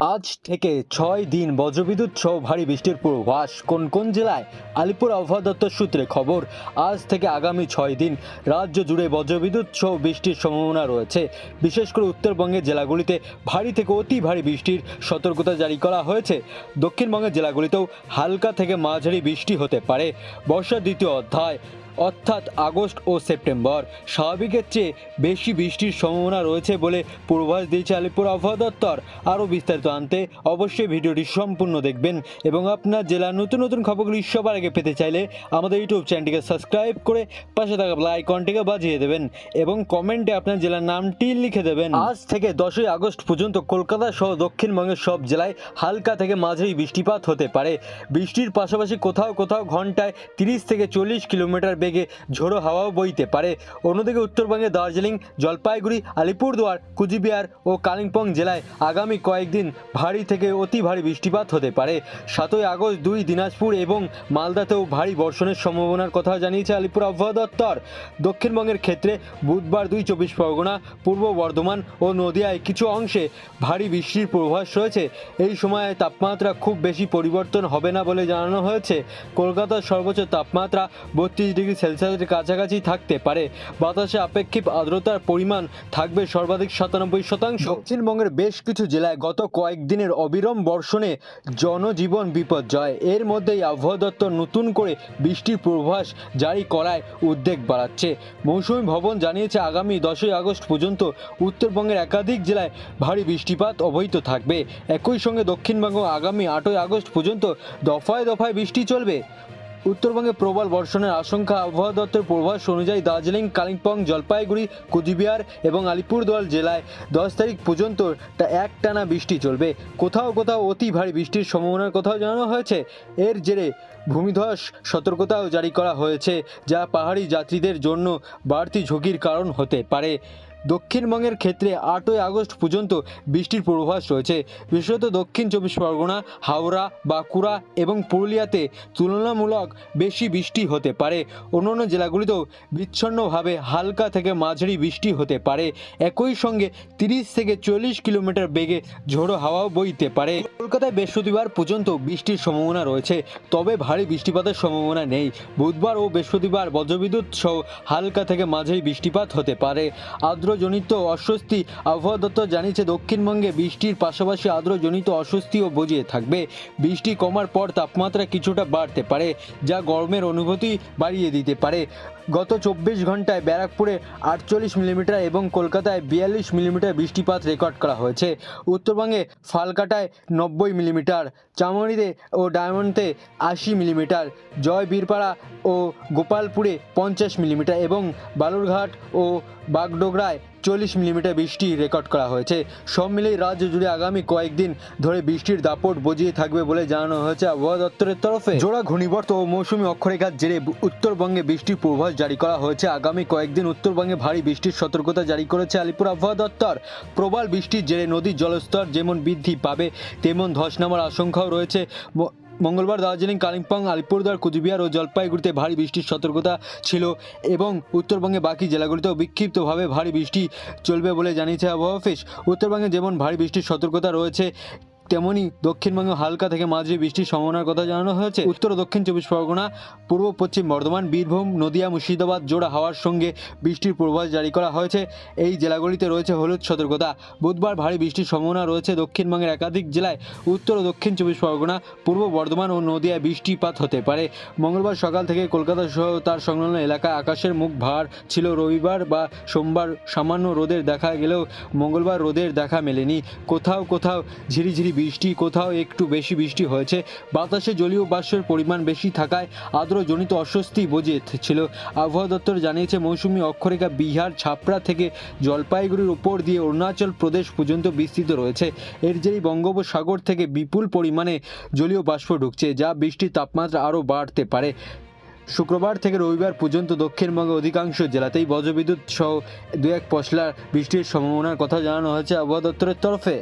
আজ থেকে ছয় দিন বজ্রবিদ্যুৎ সহ ভারী বৃষ্টির পূর্বাভাস। কোন কোন জেলায়? আলিপুর আবহাওয়া দপ্তর সূত্রে খবর, আজ থেকে আগামী ছয় দিন রাজ্য জুড়ে বজ্রবিদ্যুৎ সহ বৃষ্টির সম্ভাবনা রয়েছে। বিশেষ করে উত্তরবঙ্গের জেলাগুলিতে ভারী থেকে অতি ভারী বৃষ্টির সতর্কতা জারি করা হয়েছে। দক্ষিণবঙ্গের জেলাগুলিতেও হালকা থেকে মাঝারি বৃষ্টি হতে পারে। বর্ষার দ্বিতীয় অধ্যায় অর্থাৎ আগস্ট ও সেপ্টেম্বর। স্বাভাবিকের চেয়ে বেশি বৃষ্টির সম্ভাবনা রয়েছে বলে পূর্বাভাস দিয়েছে আলিপুর আবহাওয়া দপ্তর। আরও বিস্তারিত আনতে অবশ্যই ভিডিওটি সম্পূর্ণ দেখবেন এবং আপনার জেলার নতুন নতুন খবরগুলি সবার আগে পেতে চাইলে আমাদের ইউটিউব চ্যানেলটিকে সাবস্ক্রাইব করে পাশে থাকা আইকনটিকে বাজিয়ে দেবেন এবং কমেন্টে আপনার জেলার নামটি লিখে দেবেন। আজ থেকে দশই আগস্ট পর্যন্ত কলকাতা সহ দক্ষিণবঙ্গের সব জেলায় হালকা থেকে মাঝারি বৃষ্টিপাত হতে পারে। বৃষ্টির পাশাপাশি কোথাও কোথাও ঘন্টায় তিরিশ থেকে চল্লিশ কিলোমিটার বেগে ঝোড়ো হাওয়াও বইতে পারে। অন্যদিকে উত্তরবঙ্গের দার্জিলিং, জলপাইগুড়ি, আলিপুরদুয়ার, কুচবিহার ও কালিম্পং জেলায় আগামী কয়েকদিন ভারী থেকে অতি ভারী বৃষ্টিপাত হতে পারে। সাতই আগস্ট দুই দিনাজপুর এবং মালদাতেও ভারী বর্ষণের সম্ভাবনার কথা জানিয়েছে আলিপুর আবহাওয়া দপ্তর। দক্ষিণবঙ্গের ক্ষেত্রে বুধবার দুই চব্বিশ পরগনা, পূর্ব বর্ধমান ও নদিয়ায় কিছু অংশে ভারী বৃষ্টির পূর্বাভাস রয়েছে। এই সময়ে তাপমাত্রা খুব বেশি পরিবর্তন হবে না বলে জানানো হয়েছে। কলকাতার সর্বোচ্চ তাপমাত্রা বত্রিশ ডিগ্রি সেলসিয়াসের কাছাকাছি থাকতে পারে। বাতাসে আপেক্ষিক আর্দ্রতার পরিমাণ থাকবে সর্বাধিক সাতানব্বই শতাংশ। দক্ষিণবঙ্গের বেশ কিছু জেলায় গত কয়েকদিনের অবিরম বর্ষণে জনজীবন বিপর্যয়। এর মধ্যেই আবহাওয়া দপ্তর নতুন করে বৃষ্টির পূর্বাভাস জারি করায় উদ্বেগ বাড়াচ্ছে। মৌসুমী ভবন জানিয়েছে, আগামী দশই আগস্ট পর্যন্ত উত্তরবঙ্গের একাধিক জেলায় ভারী বৃষ্টিপাত অবহিত থাকবে। একই সঙ্গে দক্ষিণবঙ্গ আগামী আটই আগস্ট পর্যন্ত দফায় দফায় বৃষ্টি চলবে। উত্তরবঙ্গে প্রবল বর্ষণের আশঙ্কা আবহাওয়া দপ্তরের পূর্বাভাস অনুযায়ী দার্জিলিং, কালিম্পং, জলপাইগুড়ি, কুচবিহার এবং আলিপুরদুয়ার জেলায় দশ তারিখ পর্যন্ত এক টানা বৃষ্টি চলবে। কোথাও কোথাও অতি ভারী বৃষ্টির সম্ভাবনার কথাও জানানো হয়েছে। এর জেরে ভূমিধস সতর্কতাও জারি করা হয়েছে, যা পাহাড়ি যাত্রীদের জন্য বাড়তি ঝুঁকির কারণ হতে পারে। দক্ষিণবঙ্গের ক্ষেত্রে আটই আগস্ট পর্যন্ত বৃষ্টির পূর্বাভাস রয়েছে। বিশেষত দক্ষিণ চব্বিশ পরগনা, হাওড়া, বাঁকুড়া এবং পুরুলিয়াতে তুলনামূলক বেশি বৃষ্টি হতে পারে। অন্যান্য জেলাগুলিতেও বিচ্ছন্নভাবে হালকা থেকে মাঝারি বৃষ্টি হতে পারে। একই সঙ্গে তিরিশ থেকে চল্লিশ কিলোমিটার বেগে ঝোড়ো হাওয়াও বইতে পারে। কলকাতায় বৃহস্পতিবার পর্যন্ত বৃষ্টির সম্ভাবনা রয়েছে, তবে ভারী বৃষ্টিপাতের সম্ভাবনা নেই। বুধবার ও বৃহস্পতিবার বজ্রবিদ্যুৎ সহ হালকা থেকে মাঝারি বৃষ্টিপাত হতে পারে। আর্দ্রজনিত অস্বস্তি আবহাওয়া দপ্তর জানিয়েছে, দক্ষিণবঙ্গে বৃষ্টির পাশাপাশি আর্দ্রজনিত অস্বস্তিও বজিয়ে থাকবে। বৃষ্টি কমার পর তাপমাত্রা কিছুটা বাড়তে পারে, যা গরমের অনুভূতি বাড়িয়ে দিতে পারে। গত চব্বিশ ঘন্টায় ব্যারাকপুরে আটচল্লিশ মিলিমিটার এবং কলকাতায় বিয়াল্লিশ মিলিমিটার বৃষ্টিপাত রেকর্ড করা হয়েছে। উত্তরবঙ্গে ফালকাটায় নব্বই মিলিমিটার চামড়িতে ও ডায়মন্ডতে আশি মিলিমিটার জয় বীরপাড়া ও গোপালপুরে পঞ্চাশ মিলিমিটার এবং বালুরঘাট ও বাগডোগরায় চল্লিশ মিলিমিটার বৃষ্টি রেকর্ড করা হয়েছে। সব মিলিয়ে রাজ্য জুড়ে আগামী কয়েকদিন ধরে বৃষ্টির দাপট বজিয়ে থাকবে বলে জানানো হয়েছে আবহাওয়া দপ্তরের তরফে। জোড়া ঘূর্ণিবর্ত ও মৌসুমী অক্ষরেখার জেরে উত্তরবঙ্গে বৃষ্টির পূর্বাভাস জারি করা হয়েছে। আগামী কয়েকদিন উত্তরবঙ্গে ভারী বৃষ্টির সতর্কতা জারি করেছে আলিপুর আবহাওয়া দপ্তর। প্রবল বৃষ্টির জেরে নদীর জলস্তর যেমন বৃদ্ধি পাবে, তেমন ধস নামার আশঙ্কাও রয়েছে। মঙ্গলবার দার্জিলিং, কালিম্পং, আলিপুরদুয়ার, কুচবিহার ও জলপাইগুড়িতে ভারী বৃষ্টির সতর্কতা ছিল এবং উত্তরবঙ্গে বাকি জেলাগুলিতেও বিক্ষিপ্তভাবে ভারী বৃষ্টি চলবে বলে জানিয়েছে আবহাওয়া অফিস। উত্তরবঙ্গে যেমন ভারী বৃষ্টির সতর্কতা রয়েছে তেমনই দক্ষিণবঙ্গে হালকা থেকে মাঝারি বৃষ্টির সম্ভাবনার কথা জানানো হয়েছে। উত্তর দক্ষিণ চব্বিশ পরগনা, পূর্ব পশ্চিম বর্ধমান, বীরভূম, নদিয়া, মুর্শিদাবাদ, জোড়া হাওয়ার সঙ্গে বৃষ্টির পূর্বাভাস জারি করা হয়েছে। এই জেলাগুলিতে রয়েছে হলুদ সতর্কতা। বুধবার ভারী বৃষ্টির সম্ভাবনা রয়েছে দক্ষিণবঙ্গের একাধিক জেলায়। উত্তর ও দক্ষিণ চব্বিশ পরগনা, পূর্ব বর্ধমান ও নদিয়ায় বৃষ্টিপাত হতে পারে। মঙ্গলবার সকাল থেকে কলকাতা সহ তার সংলগ্ন এলাকায় আকাশের মুখ ভার ছিল রবিবার বা সোমবার। সামান্য রোদের দেখা গেলেও মঙ্গলবার রোদের দেখা মেলেনি। কোথাও কোথাও ঝিরিঝিরি বৃষ্টি, কোথাও একটু বেশি বৃষ্টি হয়েছে। বাতাসে জলীয় বাষ্পের পরিমাণ বেশি থাকায় আর্দ্রজনিত অস্বস্তি ছিল। আবহাওয়া দপ্তর জানিয়েছে, মৌসুমী অক্ষরেখা বিহার, ছাপড়া থেকে জলপাইগুড়ির উপর দিয়ে অরুণাচল প্রদেশ পর্যন্ত বিস্তৃত রয়েছে। এর জেরেই বঙ্গোপসাগর থেকে বিপুল পরিমাণে জলীয় বাষ্প ঢুকছে, যা বৃষ্টির তাপমাত্রা আরও বাড়তে পারে। শুক্রবার থেকে রবিবার পর্যন্ত দক্ষিণবঙ্গের অধিকাংশ জেলাতেই বজ্রবিদ্যুৎ সহ দু এক পশলা বৃষ্টির সম্ভাবনার কথা জানানো হয়েছে আবহাওয়া দপ্তরের তরফে।